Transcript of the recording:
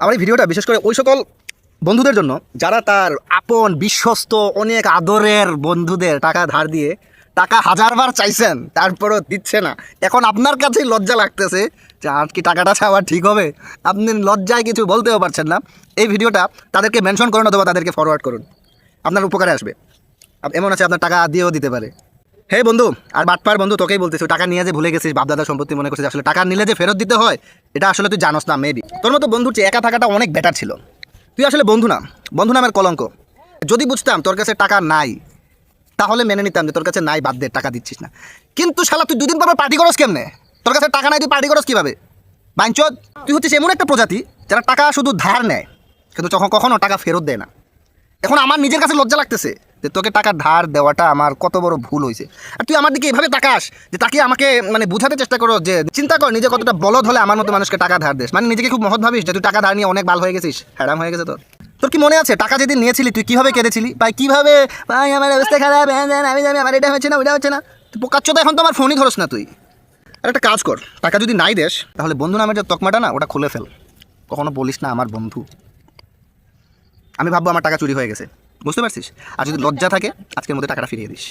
আমার এই ভিডিওটা বিশেষ করে ওই সকল বন্ধুদের জন্য, যারা তার আপন, বিশ্বস্ত, অনেক আদরের বন্ধুদের টাকা ধার দিয়ে টাকা হাজারবার চাইছেন, তারপরও দিচ্ছে না। এখন আপনার কাছেই লজ্জা লাগতেছে যে আর কি টাকাটা চাওয়া ঠিক হবে? আপনি লজ্জায় কিছু বলতেও পারছেন না। এই ভিডিওটা তাদেরকে মেনশন করুন অথবা তাদেরকে ফরওয়ার্ড করুন। আপনার উপকারে আসবে। এমন আছে, আপনার টাকা দিয়েও দিতে পারে। হে বন্ধু, আর বাটপার বন্ধু, তোকেই বলতেছি, টাকা নিয়ে যে ভুলে গেছিস, বাপদাদা সম্পত্তি মনে করছিস আসলে টাকা নিলে যে ফেরত দিতে হয়, এটা আসলে তুই জানোস না মেবি তোর মতো বন্ধুর চেয়ে একা থাকাটা অনেক বেটার ছিল। তুই আসলে বন্ধু না, বন্ধু নামের কলঙ্ক। যদি বুঝতাম তোর কাছে টাকা নাই, তাহলে মেনে নিতাম যে তোর কাছে নাই বাদ দে টাকা দিচ্ছিস না। কিন্তু শালা, তুই দুদিন পর পার্টি করস কেমনে? তোর কাছে টাকা নাই, তুই পার্টি করস কীভাবে? বাঞ্চদ, তুই হচ্ছিস এমন একটা প্রজাতি, যারা টাকা শুধু ধার নেয়, কিন্তু যখন কখনো টাকা ফেরত দেয় না। এখন আমার নিজের কাছে লজ্জা লাগতেছে। যে তোকে টাকা ধার দেওয়াটা আমার কত বড় ভুল হয়েছে। আর তুই আমার দিকে এভাবে তাকাস যে তাকে আমাকে মানে বুঝাতে চেষ্টা করো যে চিন্তা কর নিজে কতটা বলদ হলে আমার মতো মানুষকে টাকা ধার দেস। মানে নিজেকে খুব মহৎ ভাবিস যে তুই টাকা ধার নিয়ে অনেক বাল হয়ে গেছিস। হ্যারাম হয়ে গেছে তোর। তোর কি মনে আছে টাকা যেদিন নিয়েছিলি তুই কীভাবে কেঁদেছিলি? ভাই কীভাবে? ভাই আমার অবস্থা খারাপ হ্যাঁ হ্যাঁ, আমি জানি আমার এটা হচ্ছে না ওইটা হচ্ছে না। পোকাচ্ছ তো এখন তো আমার ফোনই ধরস না তুই। আর একটা কাজ কর টাকা যদি নাই দেস তাহলে বন্ধু নামের যে তকমাটা না ওটা খুলে ফেল। কখনো বলিস না আমার বন্ধু। আমি ভাববো আমার টাকা চুরি হয়ে গেছে। বুঝতে পারছিস? আর যদি লজ্জা থাকে আজকের মধ্যে টাকাটা ফিরিয়ে দিস।